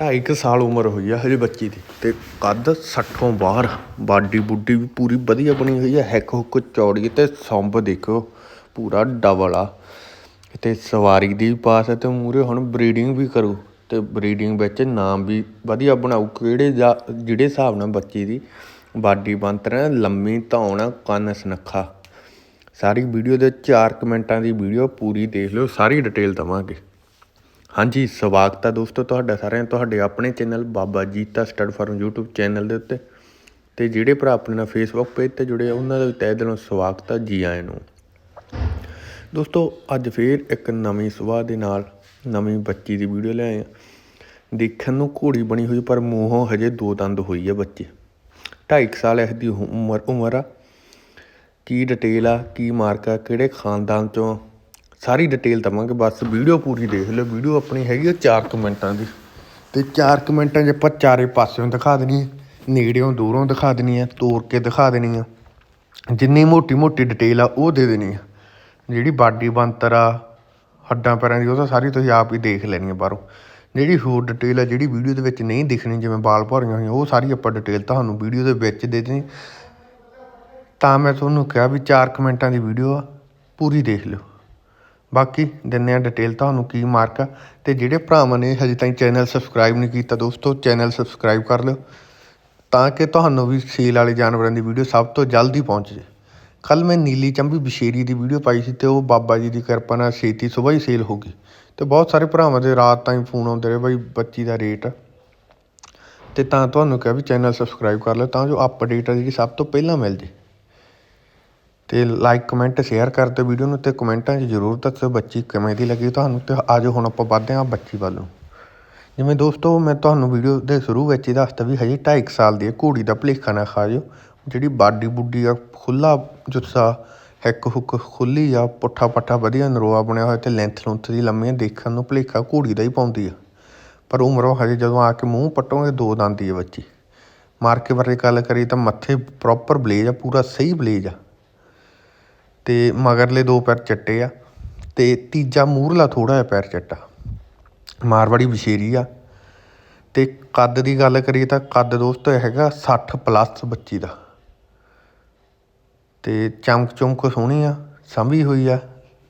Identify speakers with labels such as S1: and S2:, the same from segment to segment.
S1: ਢਾਈ ਕੁ ਸਾਲ ਉਮਰ ਹੋਈ ਆ ਹਜੇ ਬੱਚੀ ਦੀ ਤੇ ਕੱਦ 60ੋਂ ਬਾਹਰ ਬਾਡੀ ਬੁੱਡੀ ਵੀ ਪੂਰੀ ਵਧੀਆ ਬਣੀ ਹੋਈ ਆ, ਹੈਕ ਹੁੱਕ ਚੌੜੀ ਤੇ ਸੰਭ ਦੇਖੋ ਪੂਰਾ ਡਬਲ ਆ। ਤੇ ਸਵਾਰੀ ਦੀ ਵੀ ਪਾਸ ਹੈ ਤੇ ਮੂਰੇ ਹੁਣ ਬਰੀਡਿੰਗ ਵੀ ਕਰੂ ਤੇ ਬਰੀਡਿੰਗ ਵਿੱਚ ਨਾਮ ਵੀ ਵਧੀਆ ਬਣਾਉ ਕਿਹੜੇ ਜਾ- ਜਿਹੜੇ ਹਿਸਾਬ ਨਾਲ ਬੱਚੀ ਦੀ ਬਾਡੀ ਬੰਤਰ ਲੰਮੀ ਧੌਣ ਕੰਨ ਸਨੱਖਾ। ਸਾਰੀ ਵੀਡੀਓ ਦੇ 4 ਕਮੈਂਟਾਂ ਦੀ ਵੀਡੀਓ ਪੂਰੀ ਦੇਖ ਲਿਓ, ਸਾਰੀ ਡਿਟੇਲ ਦਵਾਂਗੇ। ਹਾਂਜੀ, ਸਵਾਗਤ ਹੈ ਦੋਸਤੋ ਤੁਹਾਡਾ ਸਾਰਿਆਂ ਦਾ। ਤੁਹਾਡੇ ਆਪਣੇ channel Baba Jita stud farm YouTube channel ਦੇ ਉੱਤੇ। ਤੇ ਜਿਹੜੇ ਭਰਾ ਆਪਣੇ ਨਾਲ Facebook ਪੇਜ ਤੇ ਜੁੜੇ ਆ, ਉਹਨਾਂ ਦਾ ਵੀ ਤਹਿ ਦਿਲੋਂ ਸਵਾਗਤ ਹੈ ਜੀ ਆਇਆਂ ਨੂੰ। ਦੋਸਤੋ, ਅੱਜ ਫੇਰ ਇੱਕ ਨਵੀਂ ਸੁਬਾਹ ਦੇ ਨਾਲ ਨਵੀਂ ਬੱਚੀ ਦੀ ਵੀਡੀਓ ਲੈ ਆਏ ਆ। ਦੇਖਣ ਨੂੰ ਘੋੜੀ ਬਣੀ ਹੋਈ, ਪਰ ਮੂੰਹੋਂ ਹਜੇ ਦੋ ਦੰਦ ਹੋਈ ਆ ਬੱਚੇ। 2.5 ਸਾਲ ਇਸ ਦੀ ਉਮਰ ਉਮਰ ਆ। ਕੀ ਡਿਟੇਲ ਆ, ਕੀ ਮਾਰਕ ਆ, ਕਿਹੜੇ ਖਾਨਦਾਨ ਚੋਂ ਸਾਰੀ ਡਿਟੇਲ ਦਵਾਂਗੇ, ਬਸ ਵੀਡੀਓ ਪੂਰੀ ਦੇਖ ਲਿਓ ਵੀਡੀਓ ਆਪਣੀ ਹੈਗੀ ਆ 4 ਮਿੰਟਾਂ ਦੀ। ਤੇ 4 ਮਿੰਟਾਂ 'ਚ ਆਪਾਂ ਚਾਰੇ ਪਾਸਿਓਂ ਦਿਖਾ ਦੇਣੀ ਹੈ ਨੇੜਿਓਂ ਦੂਰੋਂ ਦਿਖਾ ਦੇਣੀ ਹੈ ਤੋੜ ਕੇ ਦਿਖਾ ਦੇਣੀ ਆ। ਜਿੰਨੀ ਮੋਟੀ ਮੋਟੀ ਡਿਟੇਲ ਆ, ਉਹ ਦੇ ਦੇਣੀ ਆ। ਜਿਹੜੀ ਬਾਡੀ ਬੰਤਰ ਆ, ਹੱਡਾਂ ਪੈਰਾਂ ਦੀ, ਉਹ ਤਾਂ ਸਾਰੀ ਤੁਸੀਂ ਆਪ ਹੀ ਦੇਖ ਲੈਣੀ ਹੈ ਬਾਹਰੋਂ। ਜਿਹੜੀ ਹੋਰ ਡਿਟੇਲ ਆ, ਜਿਹੜੀ ਵੀਡੀਓ ਦੇ ਵਿੱਚ ਨਹੀਂ ਦਿਖਣੀ, ਜਿਵੇਂ ਬਾਲ ਭਰੀਆਂ ਹੋਈਆਂ, ਉਹ ਸਾਰੀ ਆਪਾਂ ਡਿਟੇਲ ਤੁਹਾਨੂੰ ਵੀਡੀਓ ਦੇ ਵਿੱਚ ਦੇ ਦੇਣੀ ਤਾਂ ਮੈਂ ਤੁਹਾਨੂੰ ਕਿਹਾ ਵੀ 4 ਮਿੰਟਾਂ ਦੀ ਵੀਡੀਓ ਆ, ਪੂਰੀ ਦੇਖ ਲਿਓ। ਬਾਕੀ ਦਿੰਨੇ ਆ ਡਿਟੇਲ ਤੁਹਾਨੂੰ ਕੀ ਮਾਰਕ ਆ। ਤੇ ਜਿਹੜੇ ਭਰਾਵਾਂ ਨੇ ਹਜੇ ਤਾਈਂ ਚੈਨਲ ਸਬਸਕ੍ਰਾਈਬ ਨਹੀਂ ਕੀਤਾ ਦੋਸਤੋ ਚੈਨਲ ਸਬਸਕ੍ਰਾਈਬ ਕਰ ਲਿਓ। ਤਾਂ ਕਿ ਤੁਹਾਨੂੰ ਵੀ ਸੇਲ ਵਾਲੇ ਜਾਨਵਰਾਂ ਦੀ ਵੀਡੀਓ ਸਭ ਤੋਂ ਜਲਦੀ ਪਹੁੰਚ ਜੇ। ਕੱਲ ਮੈਂ ਨੀਲੀ ਚੰਬੀ ਬਸ਼ੇਰੀ ਦੀ ਵੀਡੀਓ ਪਾਈ ਸੀ ਤੇ ਉਹ ਬਾਬਾ ਜੀ ਦੀ ਕਿਰਪਾ ਨਾਲ ਛੇਤੀ ਸੁਬਾਹ ਹੀ ਸੇਲ ਹੋ ਗਈ। ਤੇ ਬਹੁਤ ਸਾਰੇ ਭਰਾਵਾਂ ਦੇ ਰਾਤ ਤਾਈਂ ਫੋਨ ਆਉਂਦੇ ਰਹੇ, ਬਈ ਬੱਚੀ ਦਾ ਰੇਟ ਤੇ ਤਾਂ ਤੁਹਾਨੂੰ ਕਿਹਾ ਵੀ ਚੈਨਲ ਸਬਸਕ੍ਰਾਈਬ ਕਰ ਲਓ, ਤਾਂ ਜੋ ਅਪਡੇਟ ਆ ਜਿਹੜੀ ਸਭ ਤੋਂ ਪਹਿਲਾਂ ਮਿਲ ਜੇ। ਅਤੇ ਲਾਈਕ ਕਮੈਂਟ ਸ਼ੇਅਰ ਕਰ ਦਿਓ ਵੀਡੀਓ ਨੂੰ ਅਤੇ ਕਮੈਂਟਾਂ 'ਚ ਜ਼ਰੂਰ ਦੱਸੋ ਬੱਚੀ ਕਿਵੇਂ ਦੀ ਲੱਗੀ ਤੁਹਾਨੂੰ ਅਤੇ ਆ ਜਾਓ ਹੁਣ ਆਪਾਂ ਵੱਧਦੇ ਹਾਂ ਬੱਚੀ ਵੱਲ ਨੂੰ। ਜਿਵੇਂ ਦੋਸਤੋ ਮੈਂ ਤੁਹਾਨੂੰ ਵੀਡੀਓ ਦੇ ਸ਼ੁਰੂ ਵਿੱਚ ਹੀ ਦੱਸਤਾ ਵੀ ਹਜੇ 2.5 ਸਾਲ ਦੀ ਹੈ, ਘੋੜੀ ਦਾ ਭਲੇਖਾ ਨਾ ਖਾ ਜਿਓ ਜਿਹੜੀ ਬਾਡੀ ਬੁੱਡੀ ਆ ਖੁੱਲਾ ਜੁੱਸਾ, ਹਿੱਕ ਹੁੱਕ ਖੁੱਲੀ ਆ, ਪੁੱਠਾ ਪੱਠਾ ਵਧੀਆ ਨਰੋਆ ਬਣਿਆ ਹੋਇਆ ਤੇ ਲੈਂਥ ਲੁੰਥ ਦੀ ਲੰਮੀ ਦੇਖਣ ਨੂੰ ਭਲੇਖਾ ਘੋੜੀ ਦਾ ਹੀ ਪਾਉਂਦੀ ਆ। ਪਰ ਉਮਰੋਂ ਹਜੇ ਜਦੋਂ ਆ ਕੇ ਮੂੰਹ ਪੱਟੋਗੇ ਦੋ ਦੰਦੀ ਆ ਬੱਚੀ। ਮਾਰਕੇ ਬਾਰੇ ਗੱਲ ਕਰੀ ਤਾਂ ਮੱਥੇ ਪ੍ਰੋਪਰ ਬਲੇਜ ਆ, ਪੂਰਾ ਸਹੀ ਬਲੇਜ ਆ। ਅਤੇ ਮਗਰਲੇ ਦੋ ਪੈਰ ਚੱਟੇ ਆ ਅਤੇ ਤੀਜਾ ਮੂਹਰਲਾ ਥੋੜ੍ਹਾ ਜਿਹਾ ਪੈਰ ਚੱਟਾ। ਮਾਰਵਾੜੀ ਬਸ਼ੇਰੀ ਆ। ਅਤੇ ਕੱਦ ਦੀ ਗੱਲ ਕਰੀਏ ਤਾਂ ਕੱਦ ਦੋਸਤੋ ਹੈਗਾ ਸੱਠ ਪਲੱਸ ਬੱਚੀ ਦਾ। ਅਤੇ ਚਮਕ ਚੁਮਕ ਸੋਹਣੀ ਆ, ਸਾਂਭੀ ਹੋਈ ਆ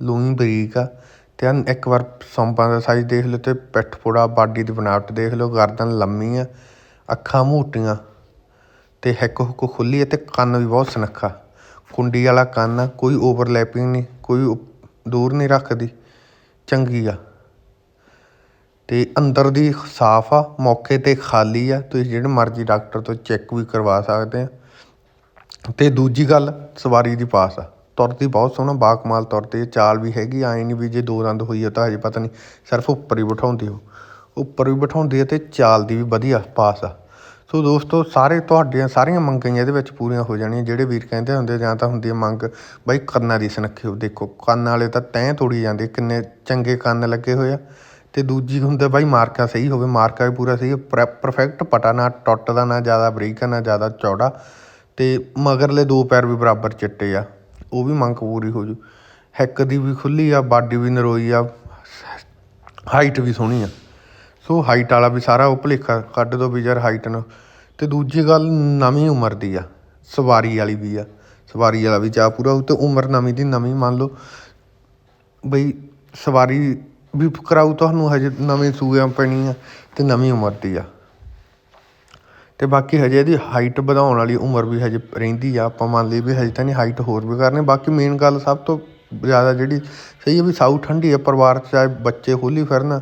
S1: ਲੂਈ ਬਰੀਕ ਆ। ਅਤੇ ਆਹ ਇੱਕ ਵਾਰ ਸੰਪਾਂ ਦਾ ਸਾਈਜ਼ ਦੇਖ ਲਓ ਅਤੇ ਪਿੱਠ ਫੋੜਾ ਬਾਡੀ ਦੀ ਬਣਾਵਟ ਦੇਖ ਲਓ, ਗਰਦਨ ਲੰਮੀ ਆ, ਅੱਖਾਂ ਮੋਟੀਆਂ। ਅਤੇ ਹਿੱਕ ਹੁੱਕ ਖੁੱਲ੍ਹੀ ਹੈ ਤੇ ਕੰਨ ਵੀ ਬਹੁਤ ਸੁਨੱਖਾ। ਕੁੰਡੀ ਵਾਲਾ ਕੰਨ ਆ, ਕੋਈ ਓਵਰਲੈਪਿੰਗ ਨਹੀਂ, ਕੋਈ ਉਪ- ਦੂਰ ਨਹੀਂ ਰੱਖਦੀ, ਚੰਗੀ ਆ। ਅਤੇ ਅੰਦਰ ਦੀ ਸਾਫ਼ ਆ, ਮੌਕੇ ਤੇ ਖਾਲੀ ਆ, ਤੁਸੀਂ ਜਿਹੜੇ ਮਰਜ਼ੀ ਡਾਕਟਰ ਤੋਂ ਚੈੱਕ ਵੀ ਕਰਵਾ ਸਕਦੇ ਆ। ਅਤੇ ਦੂਜੀ ਗੱਲ, ਸਵਾਰੀ ਦੀ ਪਾਸ ਆ। ਤੁਰਦੀ ਬਹੁਤ ਸੋਹਣਾ, ਬਾਕਮਾਲ ਤੁਰਦੀ ਹੈ ਚਾਲ ਵੀ ਹੈਗੀ, ਆਏ ਨਹੀਂ ਵੀ ਜੇ ਦੋ ਦੰਦ ਹੋਈ ਆ ਤਾਂ ਹਜੇ ਪਤਾ ਨਹੀਂ, ਸਿਰਫ ਉੱਪਰ ਹੀ ਬਿਠਾਉਂਦੀ ਉਹ। ਉੱਪਰ ਵੀ ਬਿਠਾਉਂਦੀ ਹੈ ਅਤੇ ਚਾਲ ਦੀ ਵੀ ਵਧੀਆ ਪਾਸ ਆ। ਸੋ ਦੋਸਤੋ ਸਾਰੇ ਤੁਹਾਡੀਆਂ ਸਾਰੀਆਂ ਮੰਗਾਂ ਇਹਦੇ ਵਿੱਚ ਪੂਰੀਆਂ ਹੋ ਜਾਣੀਆਂ। ਜਿਹੜੇ ਵੀਰ ਕਹਿੰਦੇ ਹੁੰਦੇ ਜਾਂ ਤਾਂ ਹੁੰਦੀ ਹੈ ਮੰਗ ਬਾਈ ਕੰਨਾਂ ਦੀ ਸੁਨੱਖੀ ਦੇਖੋ ਕੰਨ ਵਾਲੇ ਤਾਂ ਤੈਂ ਤੋੜੀ ਜਾਂਦੇ ਕਿੰਨੇ ਚੰਗੇ ਕੰਨ ਲੱਗੇ ਹੋਏ ਆ। ਤੇ ਦੂਜੀ ਹੁੰਦਾ ਬਾਈ ਮਾਰਕਾ ਸਹੀ ਹੋਵੇ ਮਾਰਕਾ ਵੀ ਪੂਰਾ ਸਹੀ ਪਰਫੈਕਟ ਪਟਾ ਨਾ ਟੁੱਟਦਾ ਨਾ ਜ਼ਿਆਦਾ ਬਰੀਕ ਆ, ਨਾ ਜ਼ਿਆਦਾ ਚੌੜਾ। ਤੇ ਮਗਰਲੇ ਦੋ ਪੈਰ ਵੀ ਬਰਾਬਰ ਚਿੱਟੇ ਆ ਉਹ ਵੀ ਮੰਗ ਪੂਰੀ ਹੋ ਜੂ। ਹੈਕ ਦੀ ਵੀ ਖੁੱਲੀ ਆ ਬਾਡੀ ਵੀ ਨਰੋਈ ਆ ਹਾਈਟ ਵੀ ਸੋਹਣੀ ਆ। ਸੋ ਹਾਈਟ ਵਾਲਾ ਵੀ ਸਾਰਾ ਉਹ ਭੁਲੇਖਾ ਕੱਢ ਦੋ ਵੀ ਯਾਰ ਹਾਈਟ ਨੂੰ। ਅਤੇ ਦੂਜੀ ਗੱਲ, ਨਵੀਂ ਉਮਰ ਦੀ ਆ। ਸਵਾਰੀ ਵਾਲੀ ਵੀ ਆ। ਸਵਾਰੀ ਵਾਲਾ ਵੀ ਚਾਹ ਪੂਰਾ ਹੋਊ ਤੇ ਉਮਰ ਨਵੀਂ ਦੀ ਨਵੀਂ ਮੰਨ ਲਓ। ਬਈ ਸਵਾਰੀ ਵੀ ਕਰਾਊ ਤੁਹਾਨੂੰ ਹਜੇ ਨਵੇਂ ਸੂਆਂ ਪੈਣੀ ਆ ਅਤੇ ਨਵੀਂ ਉਮਰ ਦੀ ਆ। ਅਤੇ ਬਾਕੀ ਹਜੇ ਇਹਦੀ ਹਾਈਟ ਵਧਾਉਣ ਵਾਲੀ ਉਮਰ ਵੀ ਹਜੇ ਰਹਿੰਦੀ ਆ। ਆਪਾਂ ਮੰਨ ਲਈ ਵੀ ਹਜੇ ਤਾਂ ਨਹੀਂ ਹਾਈਟ ਹੋਰ ਵੀ ਕਰਨੀ। ਬਾਕੀ ਮੇਨ ਗੱਲ ਸਭ ਤੋਂ ਜ਼ਿਆਦਾ ਜਿਹੜੀ ਸਹੀ ਹੈ ਵੀ ਸਾਊ ਠੰਡੀ ਆ। ਪਰਿਵਾਰ 'ਚ ਚਾਹੇ ਬੱਚੇ ਹੋਲੀ ਫਿਰਨ।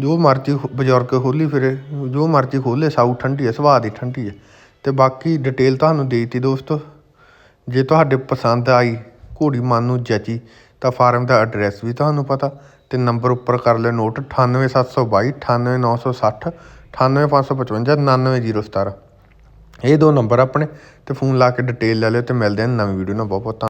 S1: ਜੋ ਮਰਜ਼ੀ ਹੋ- ਬਜ਼ੁਰਗ ਖੋਲ੍ਹੀ ਫਿਰੇ, ਜੋ ਮਰਜ਼ੀ ਖੋਲ੍ਹੇ, ਸਾਊ ਠੰਡੀ ਹੈ, ਸੁਭਾਅ ਦੀ ਠੰਡੀ ਹੈ। ਅਤੇ ਬਾਕੀ ਡਿਟੇਲ ਤੁਹਾਨੂੰ ਦੇ ਤੀ ਦੋਸਤੋ। ਜੇ ਤੁਹਾਡੇ ਪਸੰਦ ਆਈ ਘੋੜੀ ਮਨ ਨੂੰ ਜਚੀ, ਤਾਂ ਫਾਰਮ ਦਾ ਐਡਰੈਸ ਵੀ ਤੁਹਾਨੂੰ ਪਤਾ। ਅਤੇ ਨੰਬਰ ਉੱਪਰ ਕਰ ਲਿਓ ਨੋਟ 98722 98960 98555 99017 ਇਹ ਦੋ ਨੰਬਰ ਆਪਣੇ ਅਤੇ ਫੋਨ ਲਾ ਕੇ ਡਿਟੇਲ ਲੈ ਲਿਓ ਅਤੇ ਮਿਲਦੇ ਹਾਂ ਨਵੀਂ ਵੀਡੀਓ ਨਾਲ। ਬਹੁਤ ਬਹੁਤ ਧੰਨ-